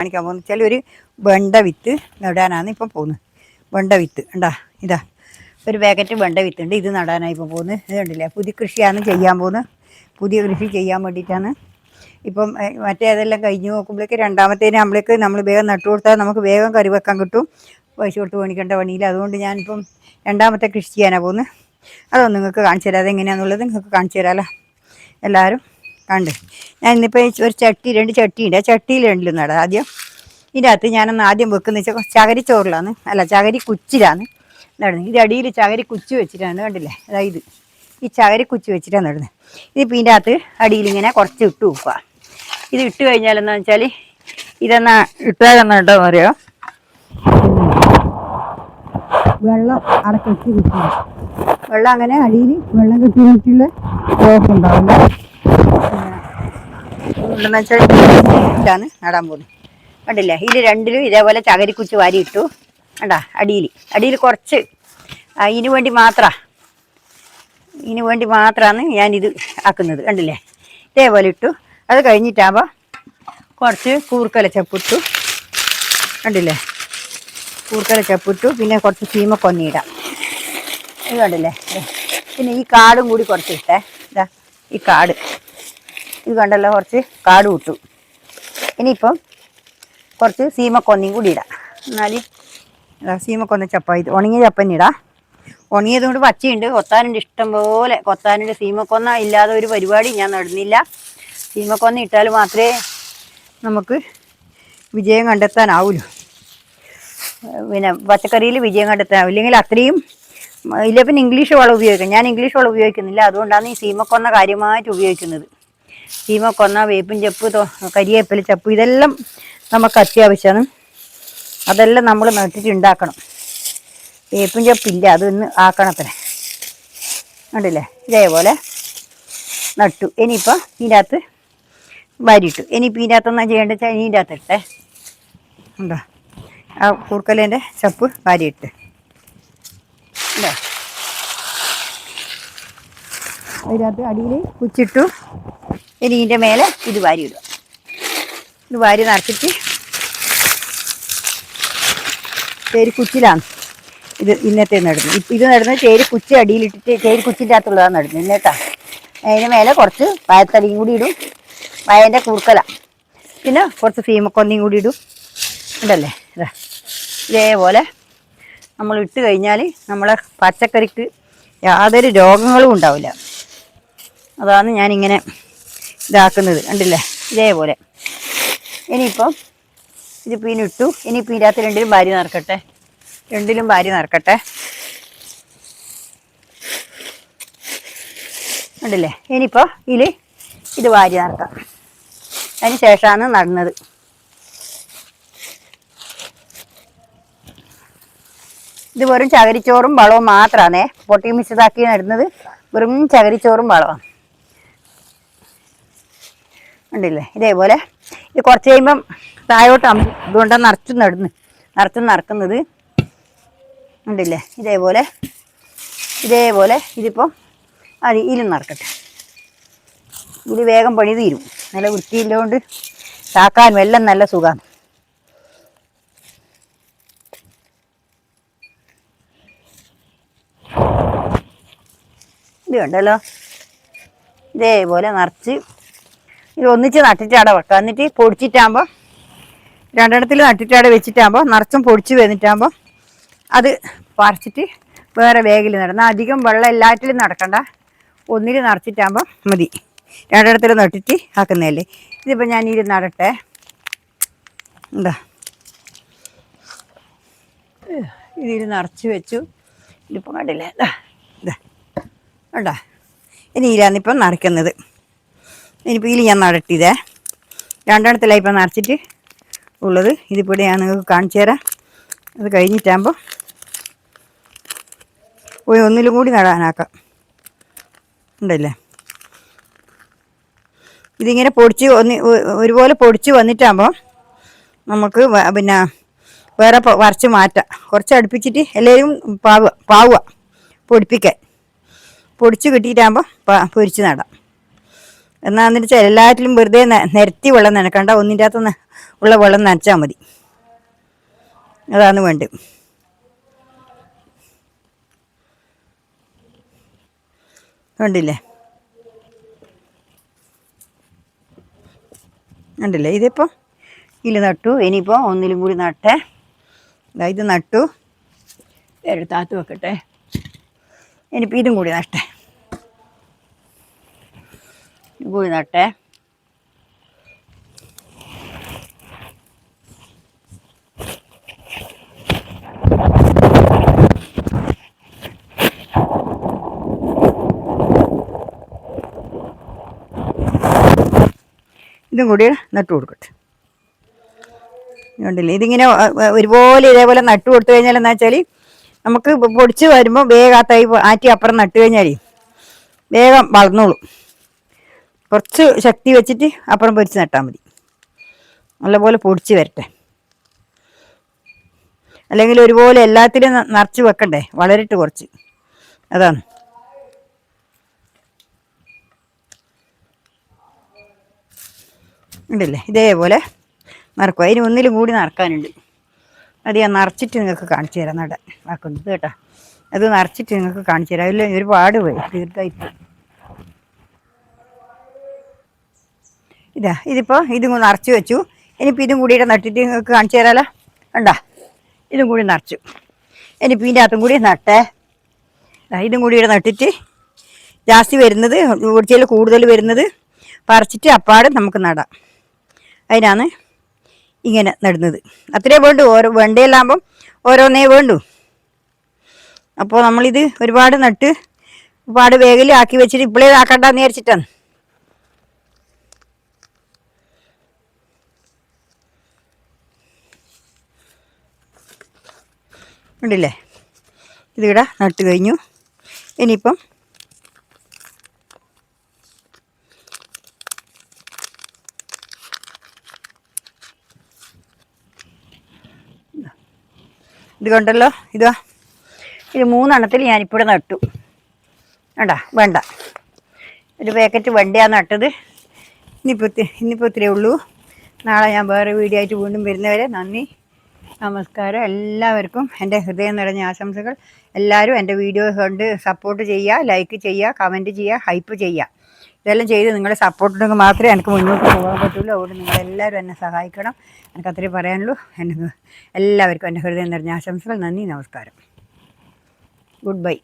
കാണിക്കാൻ പോകുന്നത് വെച്ചാൽ ഒരു വെണ്ട വിത്ത് നടാനാണ് ഇപ്പം പോകുന്നത്. വെണ്ട വിത്ത് ഉണ്ടാ ഇതാ. ഒരു പാക്കറ്റ് വെണ്ട വിത്ത് ഉണ്ട്. ഇത് നടാനാണ് ഇപ്പം പോകുന്നത്. ഇത് കണ്ടില്ലേ? പുതിയ കൃഷിയാണ് ചെയ്യാൻ പോകുന്നത്. പുതിയ കൃഷി ചെയ്യാൻ വേണ്ടിയിട്ടാണ്. ഇപ്പം മറ്റേ അതെല്ലാം കഴിഞ്ഞ് നോക്കുമ്പോഴേക്ക് രണ്ടാമത്തേന് നമ്മളേക്ക് നമ്മൾ വേഗം നട്ടു കൊടുത്താൽ നമുക്ക് വേഗം കറി വെക്കാൻ കിട്ടും. പൈസ കൊടുത്ത് മേടിക്കേണ്ട പണിയില്ല. അതുകൊണ്ട് ഞാനിപ്പം രണ്ടാമത്തെ കൃഷി ചെയ്യാനാണ് പോകുന്നത്. അതൊന്നും നിങ്ങൾക്ക് കാണിച്ചു തരാതെ എങ്ങനെയാണെന്നുള്ളത് നിങ്ങൾക്ക് കാണിച്ചു തരാമല്ലോ എല്ലാവരും കണ്ട്. ഞാൻ ഇന്നിപ്പോൾ ഒരു ചട്ടി രണ്ട് ചട്ടിയുണ്ട്. ആ ചട്ടിയിൽ രണ്ടിലും നട. ആദ്യം ഇതിന്റെ അകത്ത് ഞാനൊന്ന് ആദ്യം വെക്കുന്ന വെച്ചാൽ ചകരി ചോറിലാണ്. അല്ല ചകരി കുച്ചിലാണ് നടുന്നത്. ഇത് അടിയിൽ ചകരി കുച്ചി വെച്ചിട്ടാണ് കണ്ടില്ലേ? അതായത് ഈ ചകരി കുച്ചി വെച്ചിട്ടാണ് നടുന്നത്. ഇതിപ്പോൾ ഇതിന്റെ അകത്ത് അടിയിൽ ഇങ്ങനെ കുറച്ച് ഇട്ട് വെക്കുക. ഇത് ഇട്ട് കഴിഞ്ഞാൽ എന്താ വെച്ചാൽ ഇതെന്നാ ഇട്ടാൽ എന്നിട്ടോ അറിയോ? വെള്ളം അവിടെ കെട്ടി കിട്ടില്ല വെള്ളം അങ്ങനെ അടിയിൽ വെള്ളം കെട്ടി രോഗം ഉണ്ടാവില്ല. ഉണ്ടെന്ന് വെച്ചാൽ ഇതാണ് നടാൻ പോകുന്നത് കണ്ടില്ലേ? ഇതിൽ രണ്ടിലും ഇതേപോലെ ചകരിക്കുച്ച് വാരി ഇട്ടു കണ്ടാ? അടിയിൽ അടിയിൽ കുറച്ച്. ഇതിനു വേണ്ടി മാത്രമാണ് ഇതിന് വേണ്ടി മാത്രമാണ് ഞാനിത് ആക്കുന്നത്. കണ്ടില്ലേ? ഇതേപോലെ ഇട്ടു. അത് കഴിഞ്ഞിട്ടാകുമ്പോൾ കുറച്ച് കൂർക്കല ചപ്പിട്ടു. കണ്ടില്ലേ? കൂർക്കല ചപ്പിട്ടു. പിന്നെ കുറച്ച് ചീമ കൊന്നിയിടാം ഇത് കണ്ടില്ലേ? പിന്നെ ഈ കാടും കൂടി കുറച്ച് ഇട്ടേ. ഇതാ ഈ കാട്. ഇത് കണ്ടല്ലോ കുറച്ച് കാട് വിട്ടു ഇനിയിപ്പം കുറച്ച് സീമക്കൊന്നയും കൂടി ഇടാം. എന്നാൽ സീമക്കൊന്ന ചപ്പ ഇത് ഉണങ്ങിയ ചപ്പന്നെ ഇടാം. ഉണങ്ങിയത് കൊണ്ട് പച്ചയുണ്ട്. കൊത്താനുണ്ട് ഇഷ്ടം പോലെ. കൊത്താനുണ്ട് സീമക്കൊന്ന ഇല്ലാതെ ഒരു പരിപാടി ഞാൻ നടന്നില്ല. സീമക്കൊന്ന ഇട്ടാൽ മാത്രമേ നമുക്ക് വിജയം കണ്ടെത്താനാവുള്ളൂ പിന്നെ പച്ചക്കറിയിൽ വിജയം കണ്ടെത്താനാവും ഇല്ലെങ്കിൽ അത്രയും ഇല്ല പിന്നെ ഇംഗ്ലീഷ് വളം ഉപയോഗിക്കാം. ഞാൻ ഇംഗ്ലീഷ് വളം ഉപയോഗിക്കുന്നില്ല. അതുകൊണ്ടാണ് ഈ സീമക്കൊന്ന കാര്യമായിട്ട് ഉപയോഗിക്കുന്നത്. ചീമക്കൊന്ന വേപ്പും ചപ്പ് കരിയേപ്പില ചപ്പ് ഇതെല്ലാം നമുക്ക് അത്യാവശ്യമാണ്. അതെല്ലാം നമ്മൾ നട്ടിട്ട് ഉണ്ടാക്കണം. വേപ്പും ചപ്പില്ല അതൊന്ന് ആക്കണത്രേ ഉണ്ടല്ലേ ഇതേപോലെ നട്ടു. ഇനിയിപ്പോൾ ഇതിന്റെ അകത്ത് വാരിയിട്ടു. ഇനിയിപ്പോൾ ഇതിന്റെ അകത്തൊന്നാ ചെയ്യേണ്ടത് വെച്ചാൽ ഇതിന്റെ അകത്ത് ഇട്ടേ ഉണ്ടോ? ആ കൂർക്കലേന്റെ ചപ്പ് വാരിയിട്ട്. ഉണ്ടോ? അതിനകത്ത് അടിയിൽ കുച്ചിട്ടു ഇനി ഇതിന്റെ മേലെ ഇത് വാരി ഇടുക. ഇത് വാരി നിറച്ചിട്ട് ചേരി കുച്ചിലാണ്. ഇത് ഇന്നത്തെ നടുന്നത്. ഇപ്പം ഇത് നടുന്നത് ചേരി കുച്ചി അടിയിലിട്ടിട്ട് ചേരി കുച്ചിന്റെ അകത്തുള്ളതാണ് നടുന്നത്. ഇന്നേട്ടാ അതിന് മേലെ കുറച്ച് വായത്തലയും കൂടി ഇടും. വായന്റെ കുറുക്കല പിന്നെ കുറച്ച് ഫീമക്കൊന്നയും കൂടി ഇടും. ഉണ്ടല്ലേ? ഇതാ. ഇതേപോലെ നമ്മൾ ഇട്ട് കഴിഞ്ഞാൽ നമ്മളെ പച്ചക്കറിക്ക് യാതൊരു രോഗങ്ങളും ഉണ്ടാവില്ല. അതാണ് ഞാനിങ്ങനെ ഇതാക്കുന്നത് കണ്ടില്ലേ? ഇതേപോലെ. ഇനിയിപ്പം ഇതിപ്പോൾ ഇതിനിട്ടു ഇനിയിപ്പോൾ ഇതിനകത്ത് രണ്ടിലും ഭാര്യ നിറക്കട്ടെ. രണ്ടിലും ഭാര്യ നിറക്കട്ടെ. കണ്ടില്ലേ? ഇനിയിപ്പോൾ ഇതിൽ ഇത് വാരി നടക്കാം അതിന് ശേഷമാണ് നടന്നത്. ഇത് വെറും ചകരിച്ചോറും വളവും മാത്രമാണേ പൊട്ടി മിശ്രിതാക്കി നടുന്നത് വെറും ചകരിച്ചോറും വളമാണ് ഉണ്ടല്ലേ ഇതേപോലെ. ഇത് കുറച്ച് കഴിയുമ്പം താഴോട്ട് ഇതുകൊണ്ട് നിറച്ചും നടുന്നു. നിറച്ചും നിറക്കുന്നത് ഉണ്ടല്ലേ ഇതേപോലെ. ഇതേപോലെ ഇതിപ്പം അത് ഇതിലും നിറക്കട്ടെ. ഇത് വേഗം പണി തീരും. നല്ല വൃത്തിയില്ലോണ്ട് ചാക്കാനും എല്ലാം നല്ല സുഖമാണ് ഇത് കണ്ടല്ലോ? ഇതേപോലെ നിറച്ച് ഇത് ഒന്നിച്ച് നട്ടിട്ടാടെ വെക്കുക. എന്നിട്ട് പൊടിച്ചിട്ടാകുമ്പോൾ രണ്ടെണ്ണത്തിൽ നട്ടിട്ടാടെ വെച്ചിട്ടാകുമ്പോൾ നിറച്ചും പൊടിച്ച് വന്നിട്ടാകുമ്പോൾ അത് പറിച്ചിട്ട് വേറെ വേഗിൽ നടണം അധികം വെള്ളം എല്ലാറ്റിലും നടക്കണ്ട. ഒന്നിൽ നിറച്ചിട്ടാകുമ്പോൾ മതി. രണ്ടിടത്തിൽ നട്ടിട്ട് ആക്കുന്നതല്ലേ. ഇതിപ്പോൾ ഞാൻ ഇത് നടട്ടെ. എന്താ ഇതിൽ നിറച്ച് വെച്ചു. ഇതിപ്പോൾ കണ്ടില്ല? ഇതാ ഇതാ ഇനി ഇതിലാന്നിപ്പം നിറയ്ക്കുന്നത് ഇനിയിപ്പോൾ ഇതിൽ ഞാൻ നടട്ടിയതേ. രണ്ടെണ്ണത്തിലായി ഇപ്പം നിറച്ചിട്ട് ഉള്ളത്. ഇതിപ്പോൾ ഞാൻ നിങ്ങൾക്ക് കാണിച്ചു തരാം. അത് കഴിഞ്ഞിട്ടാകുമ്പോൾ പോയി ഒന്നിലും കൂടി നടാനാക്കാം. ഉണ്ടല്ലേ? ഇതിങ്ങനെ പൊടിച്ച് ഒന്ന് ഒരുപോലെ പൊടിച്ച് വന്നിട്ടാകുമ്പോൾ നമുക്ക് പിന്നെ വേറെ വരച്ച് മാറ്റാം. കുറച്ച് അടുപ്പിച്ചിട്ട് എല്ലാവരും പാവുക പാവുക പൊടിപ്പിക്കാൻ. പൊടിച്ച് കിട്ടിയിട്ടാകുമ്പോൾ പൊരിച്ച് നടാം. എന്നാന്ന് വെച്ചാൽ എല്ലാറ്റിലും വെറുതെ നിരത്തി വെള്ളം നനക്കണ്ട ഒന്നിന്റെ അകത്ത് ഉള്ള വെള്ളം നനച്ചാൽ മതി. അതാണ് വേണ്ടത്. കണ്ടില്ലേ? കണ്ടില്ലേ? ഇതിപ്പോൾ ഇതിൽ നട്ടു. ഇനിയിപ്പോൾ ഒന്നിലും കൂടി നട്ടേ. ഇത് നട്ടു. എടുത്താത്ത് വെക്കട്ടെ. ഇനിയിപ്പോൾ ഇതും കൂടി നട്ടേ. കൂടി നട്ടേ ഇതും കൂടി നട്ടു കൊടുക്കട്ടെ. ഉണ്ടല്ലേ ഇതിങ്ങനെ ഒരുപോലെ ഇതേപോലെ നട്ടു കൊടുത്തു കഴിഞ്ഞാൽ എന്താ വെച്ചാൽ നമുക്ക് പൊടിച്ച് വരുമ്പോൾ വേഗം ആ തൈ ആറ്റി അപ്പുറം നട്ടു കഴിഞ്ഞാൽ വേഗം വളർന്നോളും. കുറച്ച് ശക്തി വെച്ചിട്ട് അപ്പുറം പൊരിച്ച് നട്ടാൽ മതി. നല്ലപോലെ പൊടിച്ച് വരട്ടെ. അല്ലെങ്കിൽ ഒരുപോലെ എല്ലാത്തിലും നിറച്ച് വെക്കണ്ടേ? വളരിട്ട് കുറച്ച്. അതാണ്. ഉണ്ടല്ലേ? ഇതേപോലെ നടക്കും. അതിന് ഒന്നിലും കൂടി നടക്കാനുണ്ട്. അത് ഞാൻ നിറച്ചിട്ട് നിങ്ങൾക്ക് കാണിച്ചു തരാം. നട ആക്കുന്നത് കേട്ടോ. അത് നിറച്ചിട്ട് നിങ്ങൾക്ക് കാണിച്ചു തരാം. അതിൽ ഒരുപാട് പോയി. തീർത്തായി ഇതാ ഇതിപ്പോൾ ഇതും കൂടി നിറച്ച് വെച്ചു. ഇനിയിപ്പോൾ ഇതും കൂടിയിട്ട് നട്ടിട്ട് നിങ്ങൾക്ക് കാണിച്ചു തരാമല്ലോ കണ്ടാ? ഇതും കൂടി നിറച്ചു. ഇനിയിപ്പോൾ ഇതിന്റെ അകത്തും കൂടി നട്ടേ. ഇതും കൂടി ഇവിടെ നട്ടിട്ട് ജാസ്തി വരുന്നത് ഒടിച്ചതിൽ കൂടുതൽ വരുന്നത് പറിച്ചിട്ട് അപ്പാട് നമുക്ക് നടാം. അതിനാണ് ഇങ്ങനെ നടുന്നത്. അത്രേ വേണ്ടു. ഓരോ വെണ്ടയിലാകുമ്പം ഓരോന്നേ വേണ്ടു. അപ്പോൾ നമ്മളിത് ഒരുപാട് നട്ട് ഒരുപാട് വേഗലാക്കി വെച്ചിട്ട് ഇപ്പോഴേ ആക്കണ്ടെന്ന് വിചാരിച്ചിട്ടാണ്. ഉണ്ടല്ലേ? ഇതിവിടെ നട്ട് കഴിഞ്ഞു. ഇനിയിപ്പം ഇത് കണ്ടല്ലോ ഇതാ. ഇത് മൂന്നെണ്ണത്തിൽ ഞാനിപ്പോൾ നട്ടു. വേണ്ട വേണ്ട. ഒരു പാക്കറ്റ് വണ്ടിയാണ് നട്ടത്. ഇനിയിപ്പോൾ ഇത്തി- ഇന്നിപ്പോൾ ഇത്രയേ ഉള്ളൂ. നാളെ ഞാൻ വേറെ വീഡിയോ ആയിട്ട് വീണ്ടും വരുന്നവരെ നന്ദി. നമസ്കാരം. എല്ലാവർക്കും എന്റെ ഹൃദയം നിറഞ്ഞ ആശംസകൾ. എല്ലാവരും എന്റെ വീഡിയോ കണ്ട് സപ്പോർട്ട് ചെയ്യുക ലൈക്ക് ചെയ്യുക കമന്റ് ചെയ്യുക ഹൈപ്പ് ചെയ്യുക. ഇതെല്ലാം ചെയ്ത് നിങ്ങളുടെ സപ്പോർട്ട് മാത്രമേ എനിക്ക് മുന്നോട്ട് പോകാൻ പറ്റുള്ളൂ. അതുകൊണ്ട് നിങ്ങളെല്ലാവരും എന്നെ സഹായിക്കണം. എനിക്ക് അത്രേ പറയാനുള്ളൂ. എനിക്ക് എല്ലാവർക്കും എന്റെ ഹൃദയം നിറഞ്ഞ ആശംസകൾ. നന്ദി നമസ്കാരം. Good bye